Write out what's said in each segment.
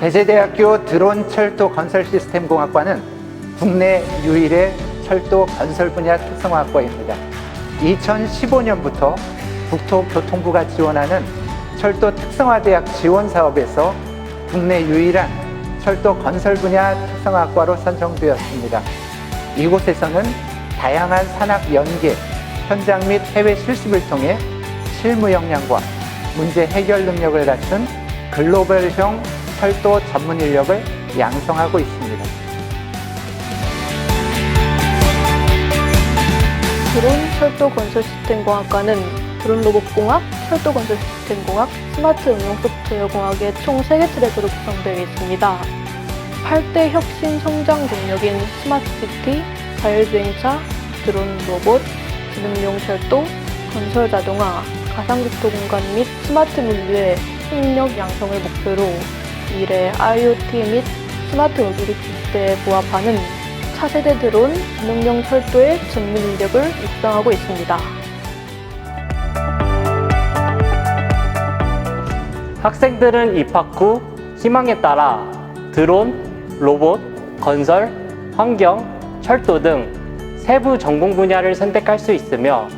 배재대학교 드론 철도 건설 시스템 공학과는 국내 유일의 철도 건설 분야 특성화학과입니다. 2015년부터 국토교통부가 지원하는 철도 특성화 대학 지원 사업에서 국내 유일한 철도 건설 분야 특성화학과로 선정되었습니다. 이곳에서는 다양한 산학 연계, 현장 및 해외 실습을 통해 실무 역량과 문제 해결 능력을 갖춘 글로벌형 철도 전문 인력을 양성하고 있습니다. 드론 철도 건설 시스템 공학과는 드론 로봇 공학, 철도 건설 시스템 공학, 스마트 응용 소프트웨어 공학의 총 3개 트랙으로 구성되어 있습니다. 8대 혁신 성장 동력인 스마트 시티, 자율주행차, 드론 로봇, 지능용 철도, 건설 자동화, 가상국토 공간 및 스마트 물류의 협력 양성을 목표로 미래 IoT 및 스마트 모빌리티 시대에 부합하는 차세대 드론, 지능용 철도의 전문 인력을 육성하고 있습니다. 학생들은 입학 후 희망에 따라 드론, 로봇, 건설, 환경, 철도 등 세부 전공 분야를 선택할 수 있으며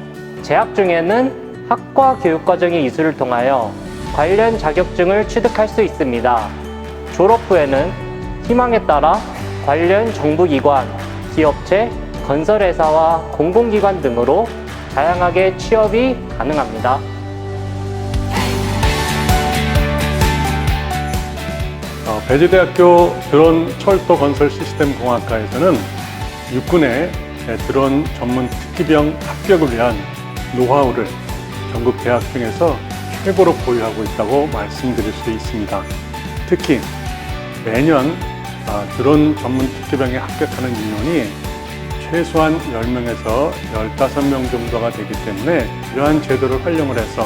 재학 중에는 학과 교육과정의 이수를 통하여 관련 자격증을 취득할 수 있습니다. 졸업 후에는 희망에 따라 관련 정부기관, 기업체, 건설회사와 공공기관 등으로 다양하게 취업이 가능합니다. 어, 배재대학교 드론 철도 건설 시스템 공학과에서는 육군의 드론 전문 특기병 합격을 위한 노하우를 전국 대학 중에서 최고로 보유하고 있다고 말씀드릴 수 있습니다. 특히 매년 아, 드론 전문 특기병에 합격하는 인원이 최소한 10명에서 15명 정도가 되기 때문에 이러한 제도를 활용을 해서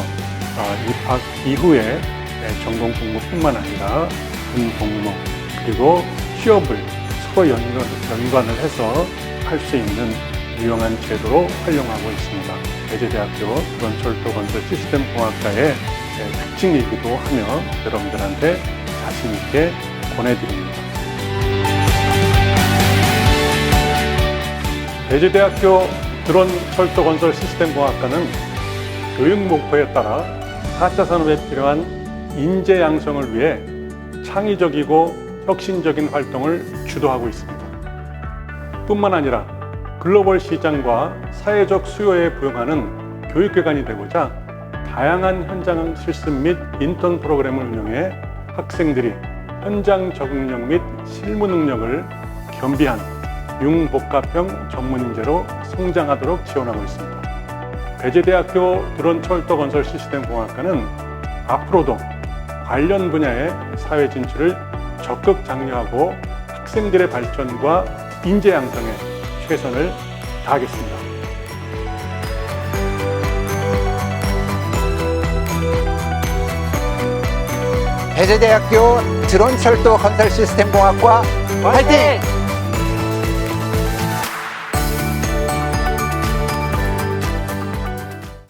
아, 입학 이후에 네, 전공 공부뿐만 아니라 군 복무 그리고 취업을 서로 연관, 연관을 해서 할 수 있는 유용한 제도로 활용하고 있습니다. 배재대학교 드론철도 건설 시스템 공학과의 네, 특징이기도 하며 여러분들한테 자신 있게 권해드립니다. 배재대학교 드론 철도 건설 시스템 공학과는 교육 목표에 따라 4차 산업에 필요한 인재 양성을 위해 창의적이고 혁신적인 활동을 주도하고 있습니다. 뿐만 아니라 글로벌 시장과 사회적 수요에 부응하는 교육기관이 되고자 다양한 현장 실습 및 인턴 프로그램을 운영해 학생들이 현장 적응력 및 실무 능력을 겸비한 융복합형 전문인재로 성장하도록 지원하고 있습니다. 배재대학교 드론 철도 건설 시스템 공학과는 앞으로도 관련 분야의 사회 진출을 적극 장려하고 학생들의 발전과 인재 양성에 최선을 다하겠습니다. 배재대학교 드론 철도 건설 시스템 공학과 화이팅!